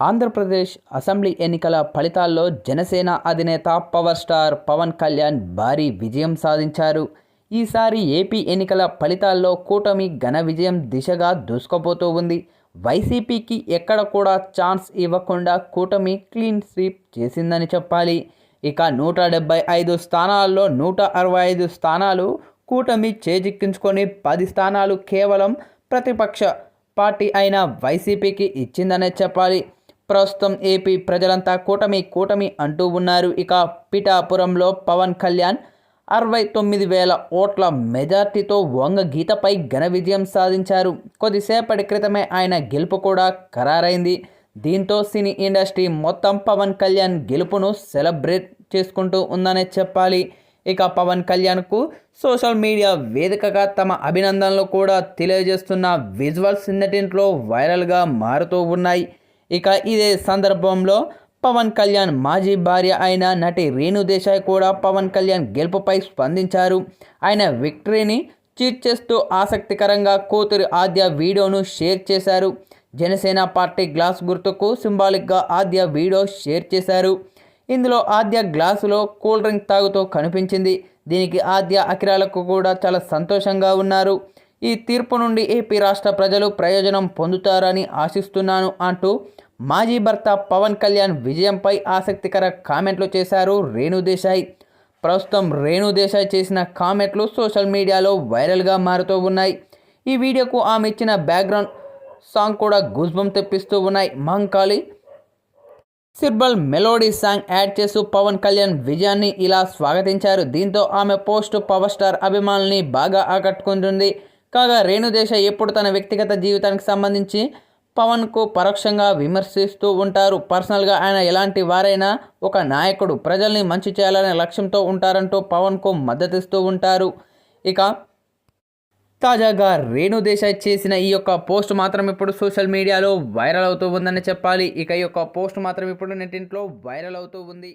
Andhra Pradesh assembly ఎన్నికల ఫలితాల్లో జనసేన అధినేత పవర్ స్టార్ పవన్ కళ్యాణ్ భారీ విజయం సాధించారు. ఈసారి ఏపీ ఎన్నికల ఫలితాల్లో కూటమి ఘన విజయం దిశగా దూసుకుపోతూ ఉంది. వైసీపీకి ఎక్కడ కూడా ఛాన్స్ ఇవ్వకుండా కూటమి క్లీన్ స్వీప్ చేసిందని చెప్పాలి. ఇక నూట డెబ్బై ఐదు స్థానాల్లో నూట అరవై ఐదు స్థానాలు కూటమి చేజిక్కించుకొని పది స్థానాలు కేవలం ప్రతిపక్ష పార్టీ అయిన వైసీపీకి ఇచ్చిందనే చెప్పాలి. ప్రస్తుతం ఏపీ ప్రజలంతా కూటమి కూటమి అంటూ ఉన్నారు. ఇక పిఠాపురంలో పవన్ కళ్యాణ్ అరవై తొమ్మిది వేల ఓట్ల మెజార్టీతో వంగ గీతపై ఘన విజయం సాధించారు. కొద్దిసేపటి క్రితమే ఆయన గెలుపు కూడా ఖరారైంది. దీంతో సినీ ఇండస్ట్రీ మొత్తం పవన్ కళ్యాణ్ గెలుపును సెలబ్రేట్ చేసుకుంటూ ఉందనే చెప్పాలి. ఇక పవన్ కళ్యాణ్కు సోషల్ మీడియా వేదికగా తమ అభినందనలు కూడా తెలియజేస్తున్న విజువల్స్ నెట్టింట్లో వైరల్గా మారుతూ ఉన్నాయి. ఇక ఇదే సందర్భంలో పవన్ కళ్యాణ్ మాజీ భార్య అయిన నటి రేణు దేశాయ్ కూడా పవన్ కళ్యాణ్ గెలుపుపై స్పందించారు. ఆయన విక్టరీని చీట్ చేస్తూ ఆసక్తికరంగా కూతురు ఆద్య వీడియోను షేర్ చేశారు. జనసేన పార్టీ గ్లాస్ గుర్తుకు సింబాలిక్గా ఆద్య వీడియో షేర్ చేశారు. ఇందులో ఆద్య గ్లాసులో కూల్ డ్రింక్ తాగుతూ కనిపించింది. దీనికి ఆద్య అఖిరాలకు కూడా చాలా సంతోషంగా ఉన్నారు. ఈ తీర్పు నుండి ఏపీ రాష్ట్ర ప్రజలు ప్రయోజనం పొందుతారని ఆశిస్తున్నాను అంటూ మాజీ భర్త పవన్ కళ్యాణ్ విజయంపై ఆసక్తికర కామెంట్లు చేశారు రేణుదేశాయ్ ప్రస్తుతం రేణుదేశాయ్ చేసిన కామెంట్లు సోషల్ మీడియాలో వైరల్గా మారుతూ ఉన్నాయి. ఈ వీడియోకు ఆమె ఇచ్చిన బ్యాక్గ్రౌండ్ సాంగ్ కూడా గుజ్బం తెప్పిస్తూ ఉన్నాయి. మహంకాళి సిర్బల్ మెలోడీ సాంగ్ యాడ్ చేస్తూ పవన్ కళ్యాణ్ విజయాన్ని ఇలా స్వాగతించారు. దీంతో ఆమె పోస్ట్ పవర్ స్టార్ అభిమానుల్ని బాగా ఆకట్టుకుంటుంది. కాగా రేణుదేశ ఎప్పుడు తన వ్యక్తిగత జీవితానికి సంబంధించి పవన్కు పరోక్షంగా విమర్శిస్తూ ఉంటారు. పర్సనల్గా ఆయన ఎలాంటి వారైనా ఒక నాయకుడు ప్రజల్ని మంచి చేయాలనే లక్ష్యంతో ఉంటారంటూ పవన్కు మద్దతిస్తూ ఉంటారు. ఇక తాజాగా రేణు దేశాయ్ చేసిన ఈ యొక్క పోస్ట్ మాత్రం ఇప్పుడు సోషల్ మీడియాలో వైరల్ అవుతూ ఉందని చెప్పాలి. ఇక ఈ యొక్క పోస్ట్ మాత్రం ఇప్పుడు నెట్టింట్లో వైరల్ అవుతూ ఉంది.